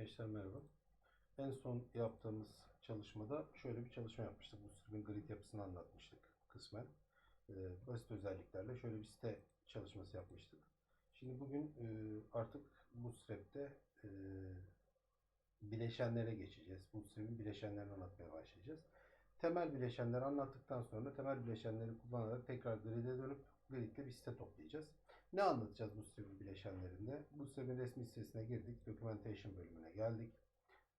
Gençler merhaba. En son yaptığımız çalışmada şöyle bir çalışma yapmıştık. Bu sürümün grid yapısını anlatmıştık kısmen. Ee, basit özelliklerle şöyle bir site çalışması yapmıştık. Şimdi bugün e, artık Bootstrap'te e, bileşenlere geçeceğiz. Bootstrap'in bileşenlerini anlatmaya başlayacağız. Temel bileşenleri anlattıktan sonra temel bileşenleri kullanarak tekrar grid'e dönüp grid'le bir site toplayacağız. Ne anlatacağız bu sitenin bileşenlerinde? Bu sitenin resmi sitesine girdik. Documentation bölümüne geldik.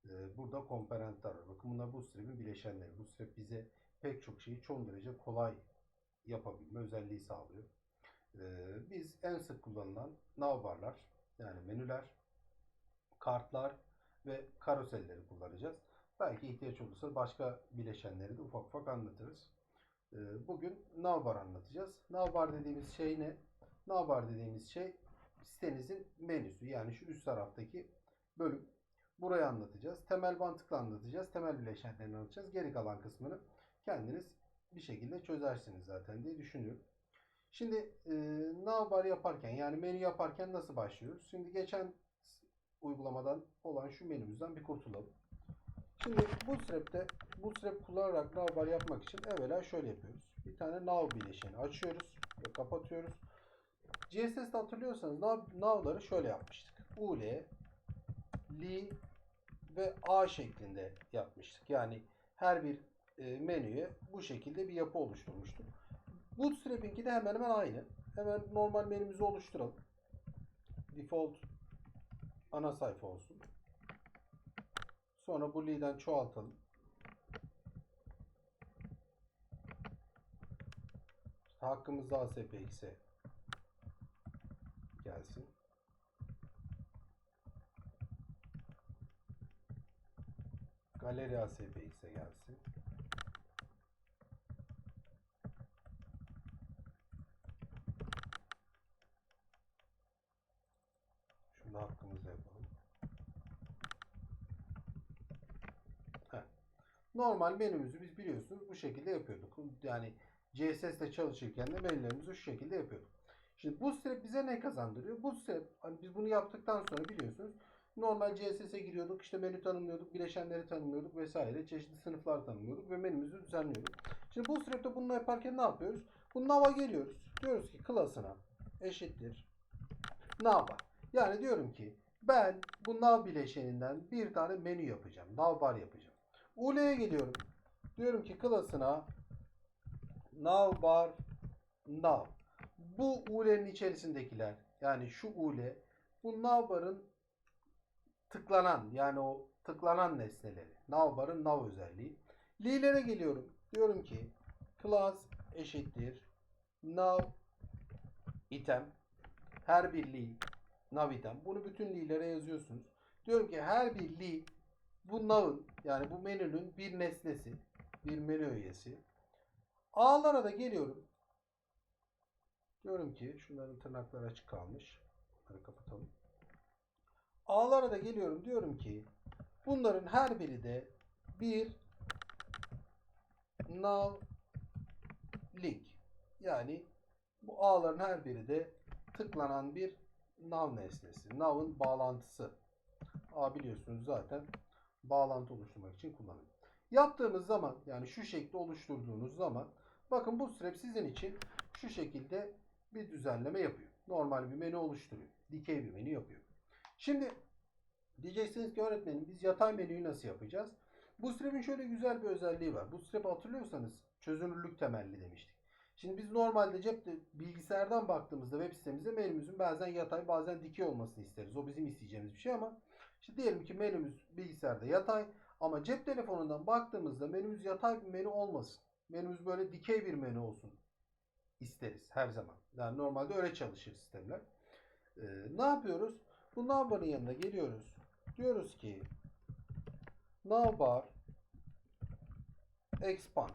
Ee, Burada komponentler var. Bakın bunlar Bootstrap'in bileşenleri. Bootstrap bize pek çok şeyi çok derece kolay yapabilme özelliği sağlıyor. Ee, Biz en sık kullanılan navbarlar yani menüler, kartlar ve karoselleri kullanacağız. Belki ihtiyaç olursa başka bileşenleri de ufak ufak anlatırız. Ee, Bugün navbar anlatacağız. Navbar dediğimiz şey ne? Navbar dediğimiz şey sitenizin menüsü. Yani şu üst taraftaki bölüm. Burayı anlatacağız. Temel mantıkla anlatacağız. Temel bileşenlerini anlatacağız. Geri kalan kısmını kendiniz bir şekilde çözersiniz zaten diye düşünüyorum. Şimdi e, navbar yaparken yani menü yaparken nasıl başlıyoruz? Şimdi geçen uygulamadan olan şu menümüzden bir kurtulalım. Şimdi Bootstrap'te Bootstrap kullanarak navbar yapmak için evvela şöyle yapıyoruz. Bir tane nav bileşeni açıyoruz ve kapatıyoruz. CSS'de hatırlıyorsanız nav, nav'ları şöyle yapmıştık. UL, li ve a şeklinde yapmıştık. Yani her bir e, menüye bu şekilde bir yapı oluşturmuştuk. Bootstrap'inki de hemen hemen aynı. Hemen normal menümüzü oluşturalım. Default ana sayfa olsun. Sonra bu li'den çoğaltalım. Hakkımızda ASPX'e gelsin. Galeri ASPX'e gelsin. Şunu da hakkımızda yapalım. Heh. Normal menümüzü biz biliyorsunuz bu şekilde yapıyorduk. Yani CSS'de çalışırken de menülerimizi şu şekilde yapıyorduk. Şimdi Bootstrap bize ne kazandırıyor? Bootstrap hani biz bunu yaptıktan sonra biliyorsunuz normal CSS'e giriyorduk. işte menü tanımlıyorduk, bileşenleri tanımlıyorduk vesaire. Çeşitli sınıflar tanımlıyorduk ve menümüzü düzenliyorduk. Şimdi Bootstrap'te bunu yaparken ne yapıyoruz? Bu nav'a geliyoruz. Diyoruz ki klasına eşittir navbar. Yani diyorum ki ben bu nav bileşeninden bir tane menü yapacağım. Navbar yapacağım. UL'ye geliyorum. Diyorum ki klasına navbar nav. Bu UL'nin içerisindekiler yani şu UL bu navbarın tıklanan yani o tıklanan nesneleri. Navbarın nav özelliği. Li'lere geliyorum. Diyorum ki class eşittir nav item her bir li nav item. Bunu bütün li'lere yazıyorsunuz. Diyorum ki her bir li bu nav'ın yani bu menünün bir nesnesi, bir menü öğesi. A'lara da geliyorum. Diyorum ki şunların tırnakları açık kalmış. Bunları kapatalım. A'lara da geliyorum. Diyorum ki bunların her biri de bir nav link. Yani bu A'ların her biri de tıklanan bir nav nesnesi. Nav'ın bağlantısı. A biliyorsunuz zaten bağlantı oluşturmak için kullanılıyor. Yaptığımız zaman yani şu şekilde oluşturduğunuz zaman bakın bu strap sizin için şu şekilde bir düzenleme yapıyor. Normal bir menü oluşturuyor. Dikey bir menü yapıyor. Şimdi diyeceksiniz ki öğretmenim biz yatay menüyü nasıl yapacağız? Bootstrap'in şöyle güzel bir özelliği var. Bootstrap'ı hatırlıyorsanız çözünürlük temelli demiştik. Şimdi biz normalde cepte bilgisayardan baktığımızda web sitemizde menümüzün bazen yatay bazen dikey olmasını isteriz. O bizim isteyeceğimiz bir şey ama işte diyelim ki menümüz bilgisayarda yatay ama cep telefonundan baktığımızda menümüz yatay bir menü olmasın. Menümüz böyle dikey bir menü olsun isteriz her zaman. Yani normalde öyle çalışır sistemler. Ee, ne yapıyoruz? Bu navbarın yanına geliyoruz. Diyoruz ki navbar expand.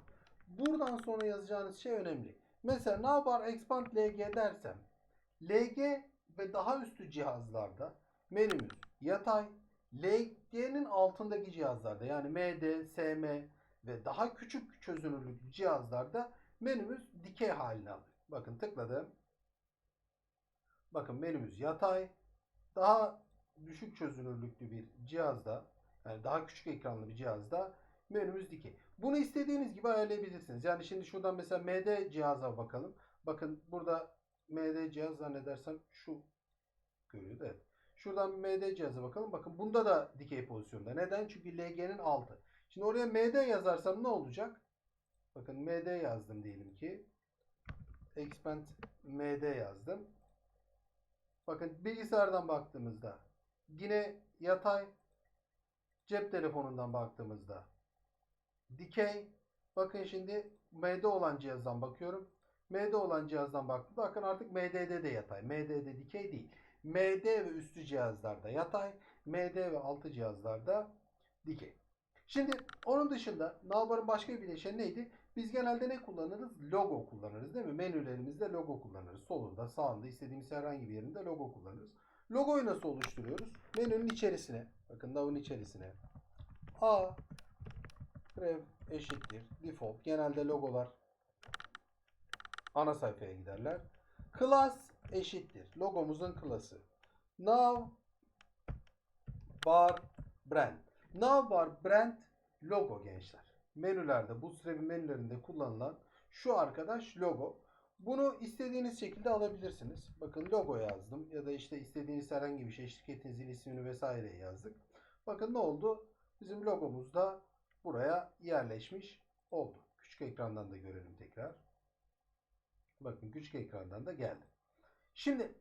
Buradan sonra yazacağınız şey önemli. Mesela navbar expand lg dersem lg ve daha üstü cihazlarda menümüz yatay. LG'nin altındaki cihazlarda yani MD, SM ve daha küçük çözünürlüklü cihazlarda menümüz dikey haline alır. Bakın tıkladım. Bakın menümüz yatay. Daha düşük çözünürlüklü bir cihazda yani daha küçük ekranlı bir cihazda menümüz dikey. Bunu istediğiniz gibi ayarlayabilirsiniz. Yani şimdi şuradan mesela MD cihaza bakalım. Bakın burada MD cihaz zannedersem şu görüyordu. Evet. Şuradan MD cihaza bakalım. Bakın bunda da dikey pozisyonda. Neden? Çünkü LG'nin altı. Şimdi oraya MD yazarsam ne olacak? Bakın MD yazdım diyelim ki. Expand MD yazdım. Bakın bilgisayardan baktığımızda yine yatay cep telefonundan baktığımızda dikey bakın şimdi MD olan cihazdan bakıyorum. MD olan cihazdan baktığımda bakın artık MD'de de yatay. MD'de dikey değil. MD ve üstü cihazlarda yatay. MD ve altı cihazlarda dikey. Şimdi onun dışında navbarın başka bir bileşeni neydi? Biz genelde ne kullanırız? Logo kullanırız değil mi? Menülerimizde logo kullanırız. Solunda, sağında, istediğimiz herhangi bir yerinde logo kullanırız. Logoyu nasıl oluşturuyoruz? Menünün içerisine, bakın nav'ın içerisine A rev eşittir default. Genelde logolar ana sayfaya giderler. Class eşittir. Logomuzun klası. Nav bar brand. Nav bar brand logo gençler. Menülerde sürevi menülerinde kullanılan şu arkadaş logo. Bunu istediğiniz şekilde alabilirsiniz. Bakın logo yazdım ya da işte istediğiniz herhangi bir şey şirketinizin ismini vesaire yazdık. Bakın ne oldu? Bizim logomuz da buraya yerleşmiş oldu. Küçük ekrandan da görelim tekrar. Bakın küçük ekrandan da geldi. Şimdi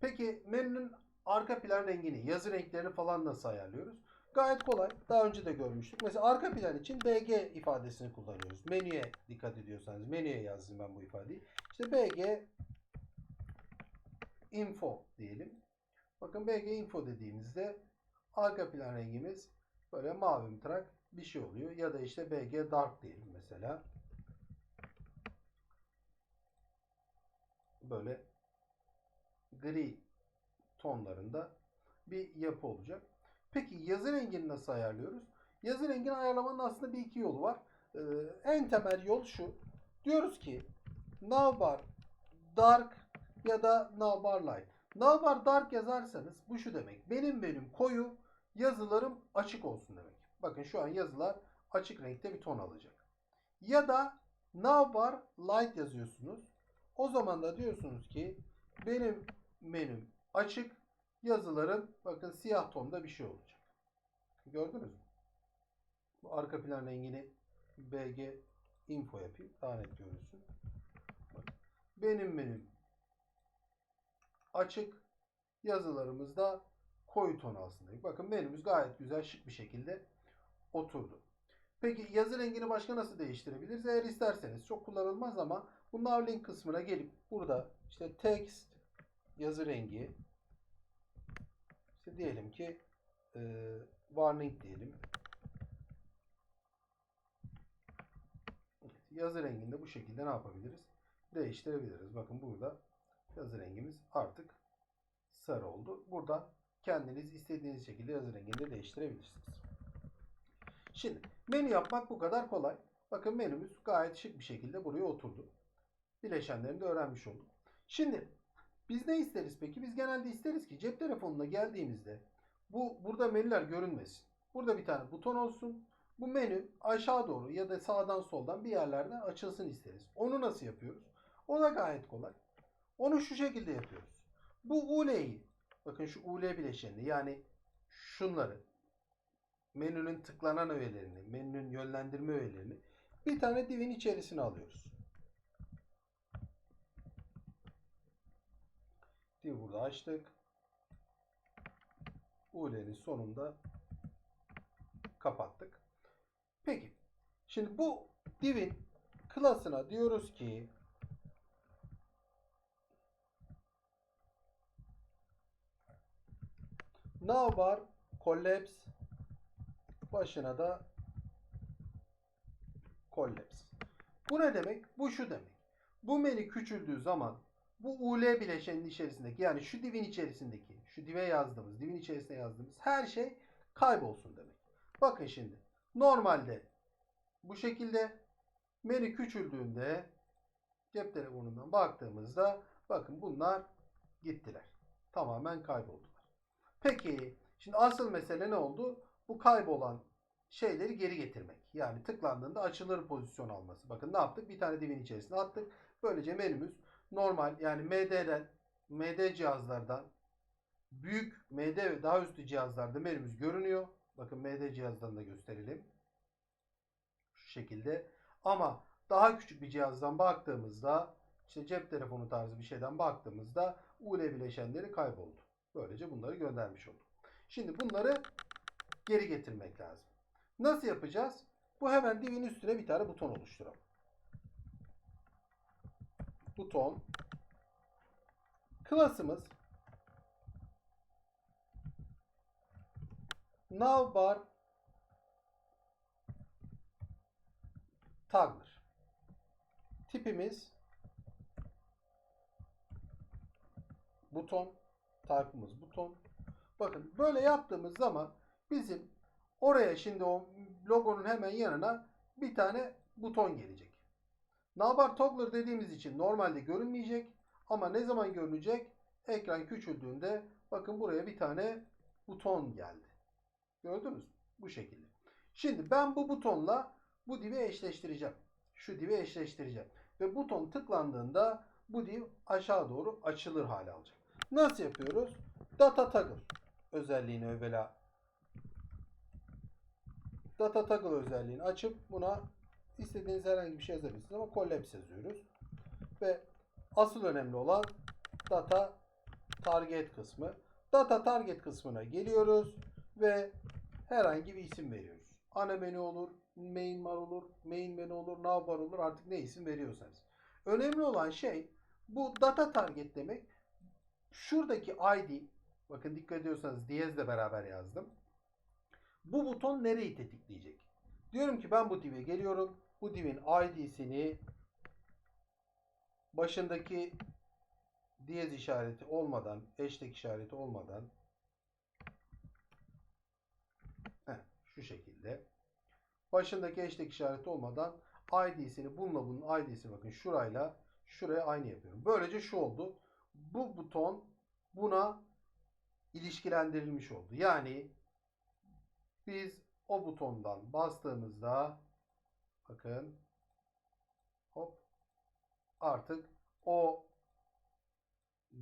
peki menünün arka plan rengini, yazı renklerini falan nasıl ayarlıyoruz? Gayet kolay. Daha önce de görmüştük. Mesela arka plan için BG ifadesini kullanıyoruz. Menüye dikkat ediyorsanız menüye yazdım ben bu ifadeyi. İşte BG info diyelim. Bakın BG info dediğimizde arka plan rengimiz böyle mavi mtırak bir şey oluyor. Ya da işte BG dark diyelim mesela. Böyle gri tonlarında bir yapı olacak. Peki yazı rengini nasıl ayarlıyoruz? Yazı rengini ayarlamanın aslında bir iki yolu var. Ee, en temel yol şu. Diyoruz ki navbar dark ya da navbar light. Navbar dark yazarsanız bu şu demek. Benim benim koyu yazılarım açık olsun demek. Bakın şu an yazılar açık renkte bir ton alacak. Ya da navbar light yazıyorsunuz. O zaman da diyorsunuz ki benim menüm açık yazıların bakın siyah tonda bir şey olacak. Gördünüz mü? Bu arka plan rengini BG info yapayım. Daha net görünsün. Benim menüm açık yazılarımızda koyu ton altındayım. Bakın menümüz gayet güzel şık bir şekilde oturdu. Peki yazı rengini başka nasıl değiştirebiliriz? Eğer isterseniz çok kullanılmaz ama bu nav link kısmına gelip burada işte text yazı rengi işte diyelim ki e, warning diyelim. Yazı renginde bu şekilde ne yapabiliriz? Değiştirebiliriz. Bakın burada yazı rengimiz artık sarı oldu. Burada kendiniz istediğiniz şekilde yazı rengini de değiştirebilirsiniz. Şimdi menü yapmak bu kadar kolay. Bakın menümüz gayet şık bir şekilde buraya oturdu. Bileşenlerini de öğrenmiş olduk. Şimdi biz ne isteriz peki? Biz genelde isteriz ki cep telefonuna geldiğimizde bu burada menüler görünmesin. Burada bir tane buton olsun. Bu menü aşağı doğru ya da sağdan soldan bir yerlerden açılsın isteriz. Onu nasıl yapıyoruz? O da gayet kolay. Onu şu şekilde yapıyoruz. Bu UL'yi bakın şu UL bileşenini yani şunları menünün tıklanan öğelerini, menünün yönlendirme öğelerini bir tane divin içerisine alıyoruz. Div burada açtık. UL'nin sonunda kapattık. Peki. Şimdi bu divin klasına diyoruz ki navbar collapse başına da collapse. Bu ne demek? Bu şu demek. Bu menü küçüldüğü zaman bu UL bileşeninin içerisindeki yani şu divin içerisindeki şu dive yazdığımız divin içerisine yazdığımız her şey kaybolsun demek. Bakın şimdi normalde bu şekilde menü küçüldüğünde cep telefonundan baktığımızda bakın bunlar gittiler. Tamamen kayboldular. Peki şimdi asıl mesele ne oldu? Bu kaybolan şeyleri geri getirmek. Yani tıklandığında açılır pozisyon alması. Bakın ne yaptık? Bir tane divin içerisine attık. Böylece menümüz normal yani MD'den MD cihazlardan büyük MD ve daha üstü cihazlarda menümüz görünüyor. Bakın MD cihazdan da gösterelim. Şu şekilde. Ama daha küçük bir cihazdan baktığımızda işte cep telefonu tarzı bir şeyden baktığımızda UL bileşenleri kayboldu. Böylece bunları göndermiş olduk. Şimdi bunları geri getirmek lazım. Nasıl yapacağız? Bu hemen divin üstüne bir tane buton oluşturalım. Buton. Klasımız navbar tagdır. Tipimiz buton. Type'ımız buton. Bakın böyle yaptığımız zaman bizim oraya şimdi o logonun hemen yanına bir tane buton gelecek. Navbar toggler dediğimiz için normalde görünmeyecek ama ne zaman görünecek? Ekran küçüldüğünde bakın buraya bir tane buton geldi. Gördünüz mü? Bu şekilde. Şimdi ben bu butonla bu divi eşleştireceğim. Şu divi eşleştireceğim. Ve buton tıklandığında bu div aşağı doğru açılır hale alacak. Nasıl yapıyoruz? Data toggle özelliğini evvela data toggle özelliğini açıp buna istediğiniz herhangi bir şey yazabilirsiniz ama collapse yazıyoruz. Ve asıl önemli olan data target kısmı. Data target kısmına geliyoruz ve herhangi bir isim veriyoruz. Ana menü olur, main bar olur, main menü olur, nav bar olur artık ne isim veriyorsanız. Önemli olan şey bu data target demek şuradaki ID bakın dikkat ediyorsanız diyezle beraber yazdım. Bu buton nereyi tetikleyecek? Diyorum ki ben bu div'e geliyorum. Bu div'in ID'sini başındaki diyez işareti olmadan, hashtag işareti olmadan heh, şu şekilde başındaki hashtag işareti olmadan ID'sini bununla bunun ID'si bakın şurayla şuraya aynı yapıyorum. Böylece şu oldu. Bu buton buna ilişkilendirilmiş oldu. Yani biz o butondan bastığımızda bakın hop artık o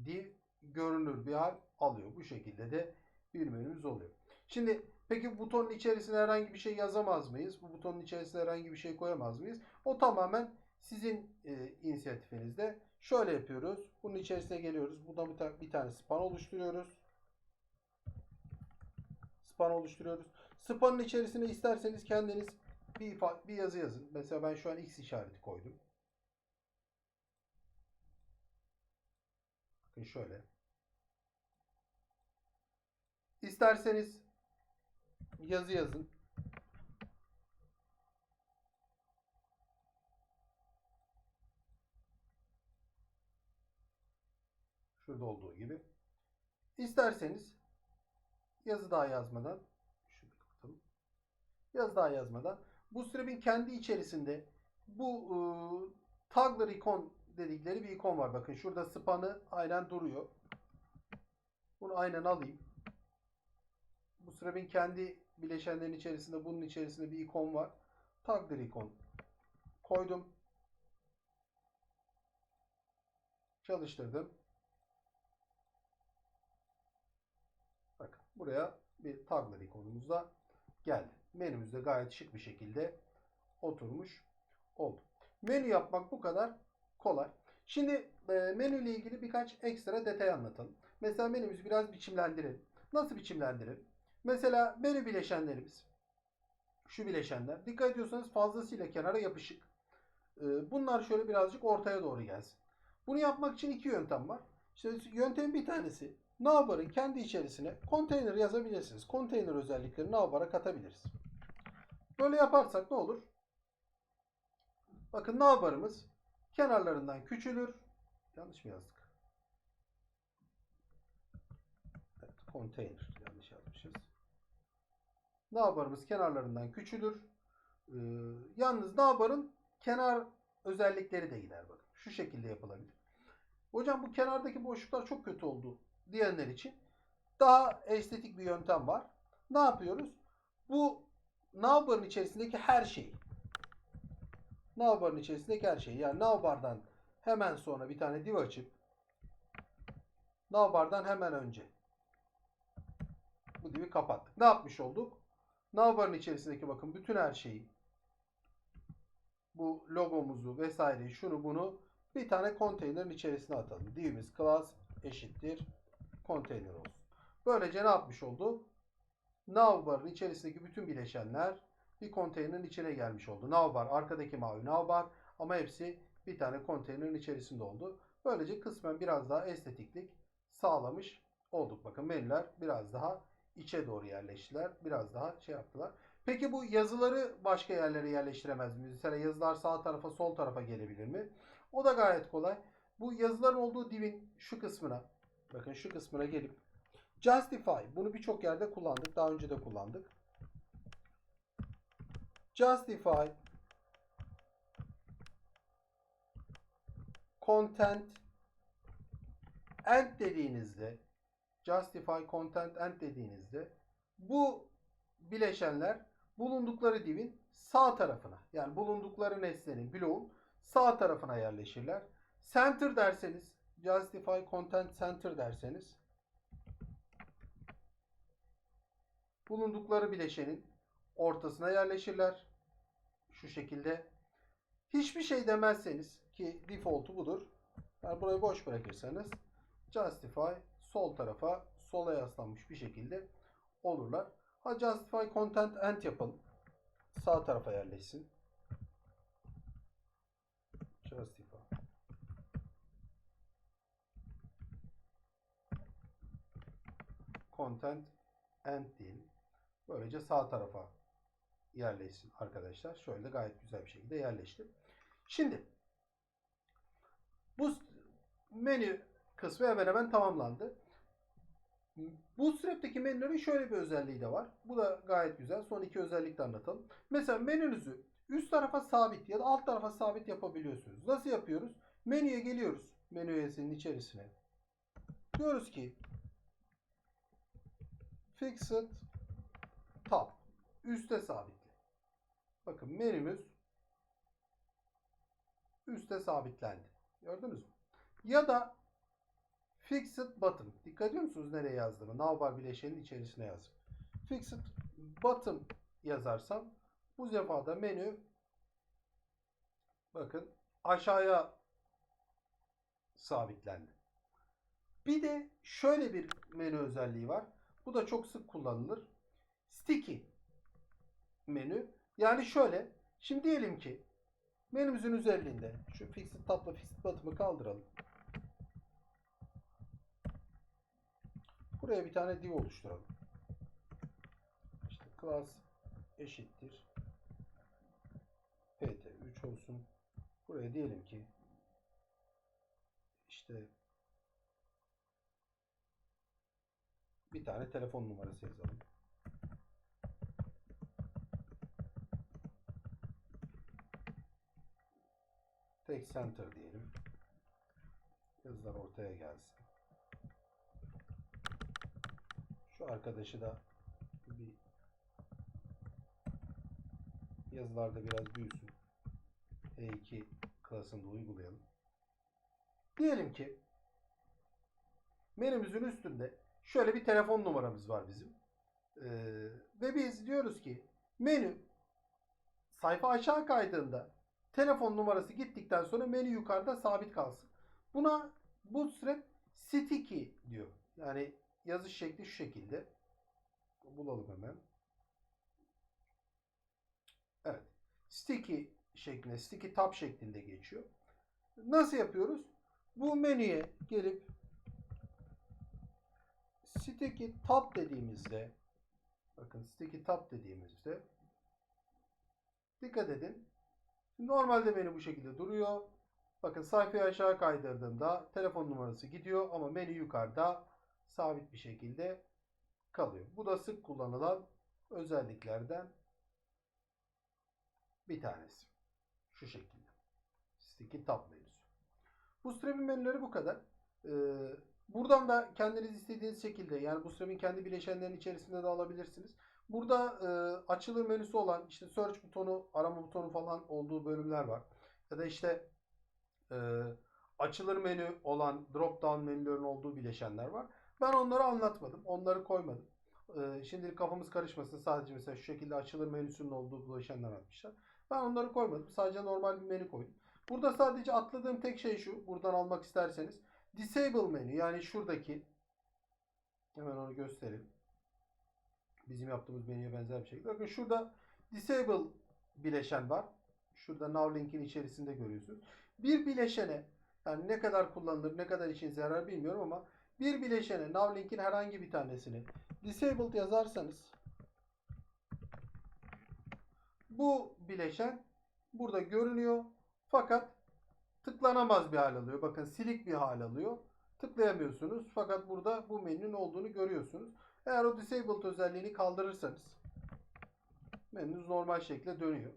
div görünür bir hal alıyor. Bu şekilde de bir menümüz oluyor. Şimdi peki butonun içerisine herhangi bir şey yazamaz mıyız? Bu butonun içerisine herhangi bir şey koyamaz mıyız? O tamamen sizin e, inisiyatifinizde. Şöyle yapıyoruz. Bunun içerisine geliyoruz. Buradan bir, ta- bir tane span oluşturuyoruz. Span oluşturuyoruz. Span'ın içerisine isterseniz kendiniz bir, bir yazı yazın. Mesela ben şu an X işareti koydum. Bakın şöyle. İsterseniz yazı yazın. Şurada olduğu gibi. İsterseniz yazı daha yazmadan şunu kapatalım. Yazı daha yazmadan bu strip'in kendi içerisinde bu ıı, tagler ikon dedikleri bir ikon var. Bakın şurada span'ı aynen duruyor. Bunu aynen alayım. Bu strip'in kendi bileşenlerin içerisinde bunun içerisinde bir ikon var. Tagler ikon koydum. Çalıştırdım. Bakın buraya bir tagler ikonumuz da geldi. Menümüzde gayet şık bir şekilde oturmuş oldu. Menü yapmak bu kadar kolay. Şimdi e, menü ile ilgili birkaç ekstra detay anlatalım. Mesela menümüzü biraz biçimlendirelim. Nasıl biçimlendirelim? Mesela menü bileşenlerimiz. Şu bileşenler. Dikkat ediyorsanız fazlasıyla kenara yapışık. E, bunlar şöyle birazcık ortaya doğru gelsin. Bunu yapmak için iki yöntem var. İşte yöntem bir tanesi Navbar'ın kendi içerisine konteyner yazabilirsiniz. Konteyner özelliklerini Navbar'a katabiliriz. Böyle yaparsak ne olur? Bakın Navbar'ımız kenarlarından küçülür. Yanlış mı yazdık? Evet, konteyner yanlış yazmışız. Navbar'ımız kenarlarından küçülür. Ee, yalnız Navbar'ın kenar özellikleri de gider bakın. Şu şekilde yapılabilir. Hocam bu kenardaki boşluklar çok kötü oldu diyenler için Daha estetik bir yöntem var. Ne yapıyoruz? Bu navbarın içerisindeki her şeyi navbarın içerisindeki her şeyi yani navbardan hemen sonra bir tane div açıp navbardan hemen önce bu divi kapattık. Ne yapmış olduk? Navbarın içerisindeki bakın bütün her şeyi bu logomuzu vesaireyi şunu bunu bir tane konteynerin içerisine atalım. Divimiz class eşittir konteyner olsun. Böylece ne yapmış oldu? Navbarın içerisindeki bütün bileşenler bir konteynerin içine gelmiş oldu. Navbar arkadaki mavi navbar ama hepsi bir tane konteynerin içerisinde oldu. Böylece kısmen biraz daha estetiklik sağlamış olduk. Bakın menüler biraz daha içe doğru yerleştiler. Biraz daha şey yaptılar. Peki bu yazıları başka yerlere yerleştiremez miyiz? Mesela yazılar sağ tarafa sol tarafa gelebilir mi? O da gayet kolay. Bu yazıların olduğu divin şu kısmına bakın şu kısmına gelip Justify bunu birçok yerde kullandık. Daha önce de kullandık. Justify content end dediğinizde justify content end dediğinizde bu bileşenler bulundukları divin sağ tarafına yani bulundukları nesnenin bloğun sağ tarafına yerleşirler. Center derseniz justify content center derseniz bulundukları bileşenin ortasına yerleşirler. Şu şekilde. Hiçbir şey demezseniz ki default'u budur. Yani burayı boş bırakırsanız justify sol tarafa sola yaslanmış bir şekilde olurlar. Ha justify content end yapalım. Sağ tarafa yerleşsin. Justify. Content end diyelim. Böylece sağ tarafa yerleşsin arkadaşlar. Şöyle gayet güzel bir şekilde yerleşti. Şimdi bu menü kısmı hemen hemen tamamlandı. Bootstrap'teki menülerin şöyle bir özelliği de var. Bu da gayet güzel. Son iki özellik de anlatalım. Mesela menünüzü üst tarafa sabit ya da alt tarafa sabit yapabiliyorsunuz. Nasıl yapıyoruz? Menüye geliyoruz. Menü üyesinin içerisine. Diyoruz ki Fixed Tab. Üste sabitle. Bakın menümüz üste sabitlendi. Gördünüz mü? Ya da Fixed Bottom. Dikkat ediyor musunuz nereye yazdığımı? Navbar bileşenin içerisine yazdım. Fixed Bottom yazarsam bu defada menü bakın aşağıya sabitlendi. Bir de şöyle bir menü özelliği var. Bu da çok sık kullanılır. Sticky menü. Yani şöyle. Şimdi diyelim ki menümüzün üzerinde şu fixed tab'la fixed bottom'ı kaldıralım. Buraya bir tane div oluşturalım. İşte class eşittir pt 3 olsun. Buraya diyelim ki işte tane telefon numarası yazalım. Tek center diyelim. Yazılar ortaya gelsin. Şu arkadaşı da bir yazılarda biraz büyüsün. E2 klasında uygulayalım. Diyelim ki menümüzün üstünde şöyle bir telefon numaramız var bizim. Ee, ve biz diyoruz ki menü sayfa aşağı kaydığında telefon numarası gittikten sonra menü yukarıda sabit kalsın. Buna Bootstrap sticky diyor. Yani yazış şekli şu şekilde. Bulalım hemen. Evet. Sticky şeklinde, sticky tab şeklinde geçiyor. Nasıl yapıyoruz? Bu menüye gelip sticky tab dediğimizde bakın sticky tab dediğimizde dikkat edin. Normalde menü bu şekilde duruyor. Bakın sayfayı aşağı kaydırdığımda telefon numarası gidiyor ama menü yukarıda sabit bir şekilde kalıyor. Bu da sık kullanılan özelliklerden bir tanesi. Şu şekilde. Sticky tab menüsü. Bu Bootstrap'in menüleri bu kadar. Ee, Buradan da kendiniz istediğiniz şekilde yani Bootstrap'in kendi bileşenlerinin içerisinde de alabilirsiniz. Burada e, açılır menüsü olan işte search butonu, arama butonu falan olduğu bölümler var. Ya da işte e, açılır menü olan drop down menülerin olduğu bileşenler var. Ben onları anlatmadım. Onları koymadım. E, şimdilik kafamız karışmasın. Sadece mesela şu şekilde açılır menüsünün olduğu bileşenler atmışlar. Ben onları koymadım. Sadece normal bir menü koydum. Burada sadece atladığım tek şey şu. Buradan almak isterseniz. Disable menü yani şuradaki hemen onu gösterelim. Bizim yaptığımız menüye benzer bir şekilde. Bakın şurada disable bileşen var. Şurada now link'in içerisinde görüyorsunuz. Bir bileşene yani ne kadar kullanılır, ne kadar işinize yarar bilmiyorum ama bir bileşene now link'in herhangi bir tanesini disabled yazarsanız bu bileşen burada görünüyor fakat tıklanamaz bir hal alıyor. Bakın silik bir hal alıyor. Tıklayamıyorsunuz. Fakat burada bu menünün olduğunu görüyorsunuz. Eğer o disabled özelliğini kaldırırsanız menünüz normal şekilde dönüyor.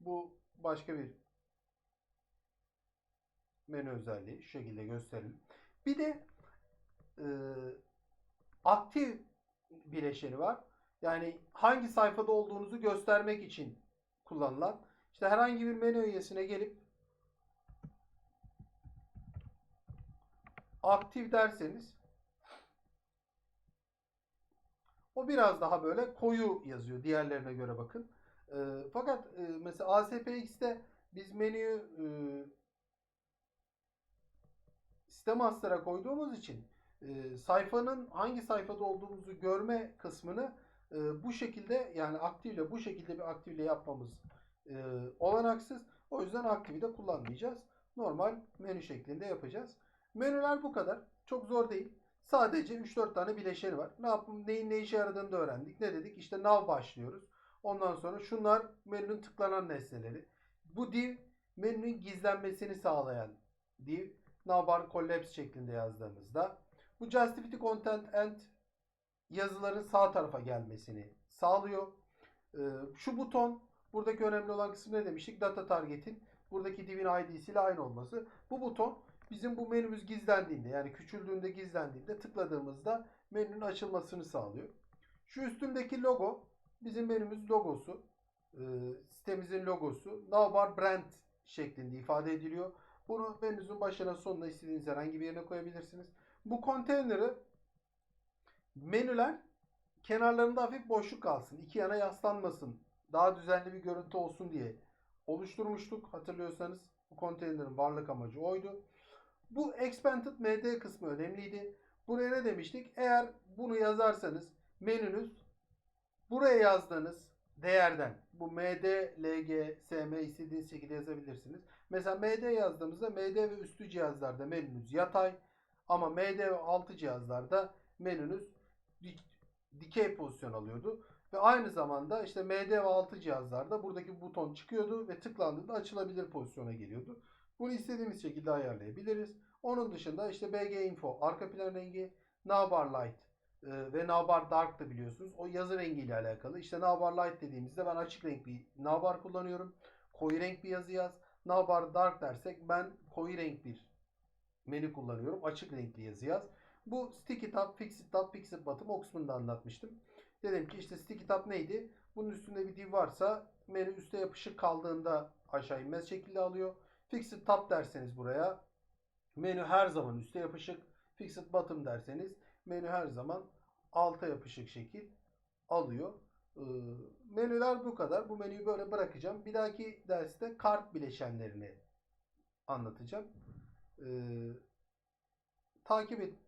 Bu başka bir menü özelliği. Şu şekilde gösterelim. Bir de e, aktif bileşeni var. Yani hangi sayfada olduğunuzu göstermek için kullanılan. İşte herhangi bir menü üyesine gelip aktif derseniz o biraz daha böyle koyu yazıyor diğerlerine göre bakın. E, fakat e, mesela ASPX'te biz menüyü e, sistem master'a koyduğumuz için e, sayfanın hangi sayfada olduğumuzu görme kısmını e, bu şekilde yani aktifle bu şekilde bir aktifle yapmamız e, olanaksız. O yüzden aktifi de kullanmayacağız. Normal menü şeklinde yapacağız. Menüler bu kadar. Çok zor değil. Sadece 3-4 tane bileşeni var. Ne yapım, neyin ne işe yaradığını da öğrendik. Ne dedik? İşte nav başlıyoruz. Ondan sonra şunlar menünün tıklanan nesneleri. Bu div menünün gizlenmesini sağlayan div. Navbar collapse şeklinde yazdığımızda. Bu justify content and yazıların sağ tarafa gelmesini sağlıyor. Ee, şu buton buradaki önemli olan kısım ne demiştik? Data target'in buradaki divin ID'si ile aynı olması. Bu buton bizim bu menümüz gizlendiğinde yani küçüldüğünde gizlendiğinde tıkladığımızda menünün açılmasını sağlıyor. Şu üstündeki logo bizim menümüz logosu. Ee, sitemizin logosu. Navbar brand şeklinde ifade ediliyor. Bunu menünüzün başına sonuna istediğiniz herhangi bir yerine koyabilirsiniz. Bu konteyneri menüler kenarlarında hafif boşluk kalsın. iki yana yaslanmasın. Daha düzenli bir görüntü olsun diye oluşturmuştuk. Hatırlıyorsanız bu konteynerin varlık amacı oydu. Bu expanded MD kısmı önemliydi. Buraya ne demiştik? Eğer bunu yazarsanız menünüz buraya yazdığınız değerden bu MD, LG, SM istediğiniz şekilde yazabilirsiniz. Mesela MD yazdığımızda MD ve üstü cihazlarda menünüz yatay ama MD ve altı cihazlarda menünüz dik, dikey pozisyon alıyordu. Ve aynı zamanda işte MD ve altı cihazlarda buradaki buton çıkıyordu ve tıklandığında açılabilir pozisyona geliyordu. Bunu istediğimiz şekilde ayarlayabiliriz. Onun dışında işte BG Info, arka plan rengi, Navbar Light e, ve Navbar Dark da biliyorsunuz. O yazı rengiyle alakalı. İşte Navbar Light dediğimizde ben açık renk bir Navbar kullanıyorum. Koyu renk bir yazı yaz. Navbar Dark dersek ben koyu renk bir menü kullanıyorum. Açık renkli yazı yaz. Bu Sticky Tab, Fixed Tab, Fixed Bottom o kısmını da anlatmıştım. Dedim ki işte Sticky Tab neydi? Bunun üstünde bir div varsa menü üste yapışık kaldığında aşağı inmez şekilde alıyor. Fixed Tab derseniz buraya menü her zaman üste yapışık. Fixed Bottom derseniz menü her zaman alta yapışık şekil alıyor. Ee, menüler bu kadar. Bu menüyü böyle bırakacağım. Bir dahaki derste kart bileşenlerini anlatacağım. Ee, takip et.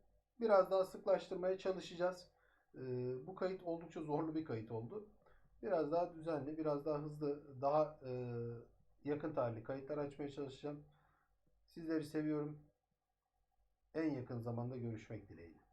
Biraz daha sıklaştırmaya çalışacağız. Ee, bu kayıt oldukça zorlu bir kayıt oldu. Biraz daha düzenli, biraz daha hızlı, daha e, yakın tarihli kayıtlar açmaya çalışacağım. Sizleri seviyorum. En yakın zamanda görüşmek dileğiyle.